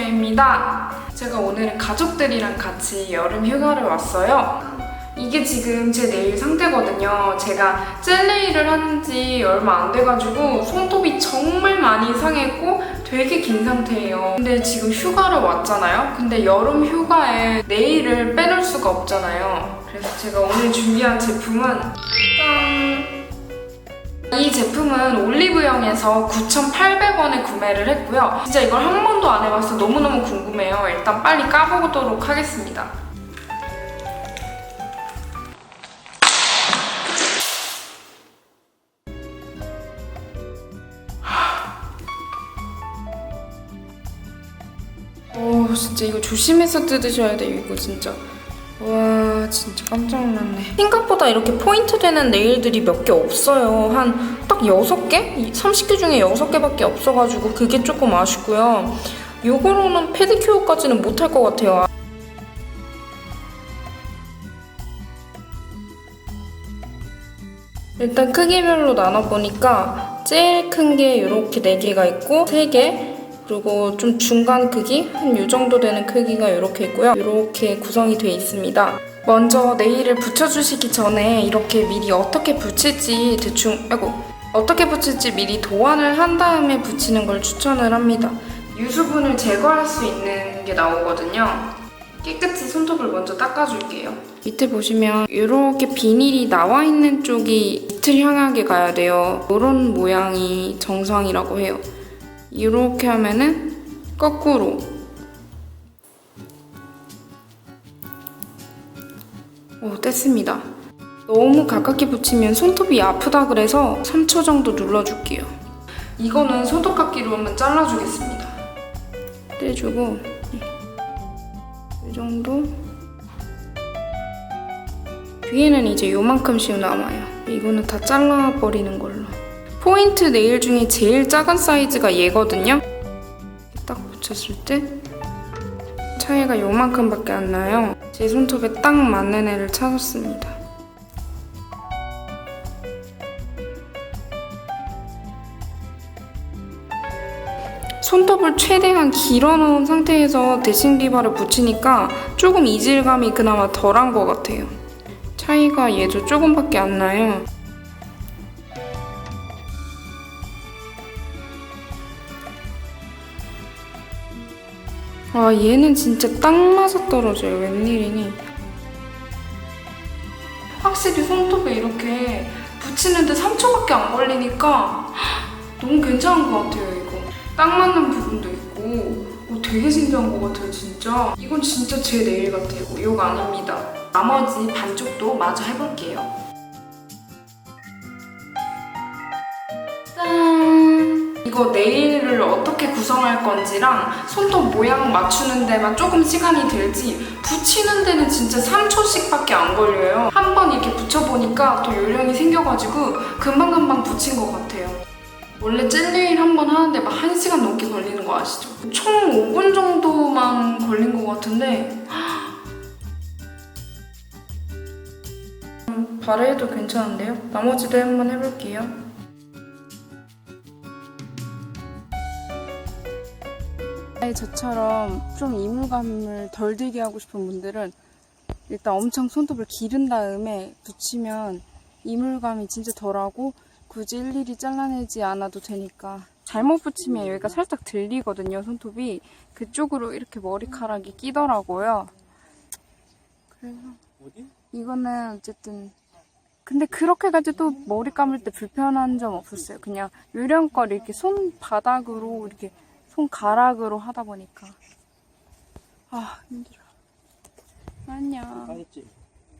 소녀입니다. 제가 오늘은 가족들이랑 같이 여름 휴가를 왔어요. 이게 지금 제 네일 상태거든요. 제가 젤네일을 한지 얼마 안 돼가지고 손톱이 정말 많이 상했고 되게 긴 상태예요. 근데 지금 휴가를 왔잖아요. 근데 여름 휴가에 네일을 빼놓을 수가 없잖아요. 그래서 제가 오늘 준비한 제품은 짠! 이 제품은 올리브영에서 9,800원에 구매를 했고요. 진짜 이걸 한 번도 안 해봐서 너무너무 궁금해요. 일단 빨리 까보도록 하겠습니다. 오 진짜 이거 조심해서 뜯으셔야 돼요 이거 진짜 와 진짜 깜짝 놀랐네 생각보다 이렇게 포인트 되는 네일들이 몇 개 없어요 한 딱 6개? 30개 중에 6개밖에 없어가지고 그게 조금 아쉽고요 요거로는 페디큐어까지는 못할 것 같아요 일단 크기별로 나눠보니까 제일 큰 게 이렇게 4개가 있고 3개 그리고 좀 중간 크기 한 이 정도 되는 크기가 이렇게 있고요. 이렇게 구성이 되어 있습니다. 먼저 네일을 붙여주시기 전에 이렇게 미리 어떻게 붙일지 대충 아이고 어떻게 붙일지 미리 도안을 한 다음에 붙이는 걸 추천을 합니다. 유수분을 제거할 수 있는 게 나오거든요. 깨끗이 손톱을 먼저 닦아줄게요. 밑에 보시면 이렇게 비닐이 나와 있는 쪽이 밑을 향하게 가야 돼요. 이런 모양이 정상이라고 해요. 이렇게 하면은 거꾸로 오 뗐습니다. 너무 가깝게 붙이면 손톱이 아프다 그래서 3초 정도 눌러줄게요. 이거는 손톱깎이로 한번 잘라주겠습니다. 떼주고 이 정도. 뒤에는 이제 요만큼씩 남아요. 이거는 다 잘라버리는 걸로. 포인트 네일 중에 제일 작은 사이즈가 얘거든요. 딱 붙였을 때 차이가 요만큼밖에 안 나요. 제 손톱에 딱 맞는 애를 찾았습니다. 손톱을 최대한 길어 놓은 상태에서 데싱 리바를 붙이니까 조금 이질감이 그나마 덜한 것 같아요. 차이가 얘도 조금밖에 안 나요. 아 얘는 진짜 딱 맞아 떨어져요 웬일이니? 확실히 손톱에 이렇게 붙이는데 3초밖에 안 걸리니까 너무 괜찮은 것 같아요 이거. 딱 맞는 부분도 있고. 어, 되게 신기한 것 같아요 진짜. 이건 진짜 제 네일 같아요. 욕 아닙니다. 나머지 반쪽도 마저 해볼게요 이거 네일을 어떻게 구성할 건지랑 손톱 모양 맞추는 데만 조금 시간이 들지 붙이는 데는 진짜 3초씩밖에 안 걸려요. 한 번 이렇게 붙여보니까 또 요령이 생겨가지고 금방금방 붙인 것 같아요. 원래 젤네일 한 번 하는데 막 1시간 넘게 걸리는 거 아시죠? 총 5분 정도만 걸린 것 같은데 음, 발에도 괜찮은데요? 나머지도 한번 해볼게요. 아예 저처럼 좀 이물감을 덜 들게 하고 싶은 분들은 일단 엄청 손톱을 기른 다음에 붙이면 이물감이 진짜 덜하고 굳이 일일이 잘라내지 않아도 되니까. 잘못 붙이면 여기가 살짝 들리거든요 손톱이. 그쪽으로 이렇게 머리카락이 끼더라고요. 그래서 이거는 어쨌든 근데 그렇게까지 또 머리 감을 때 불편한 점 없었어요. 그냥 요령껏 이렇게 손바닥으로 이렇게 손가락으로 하다 보니까. 아 힘들어. 안녕.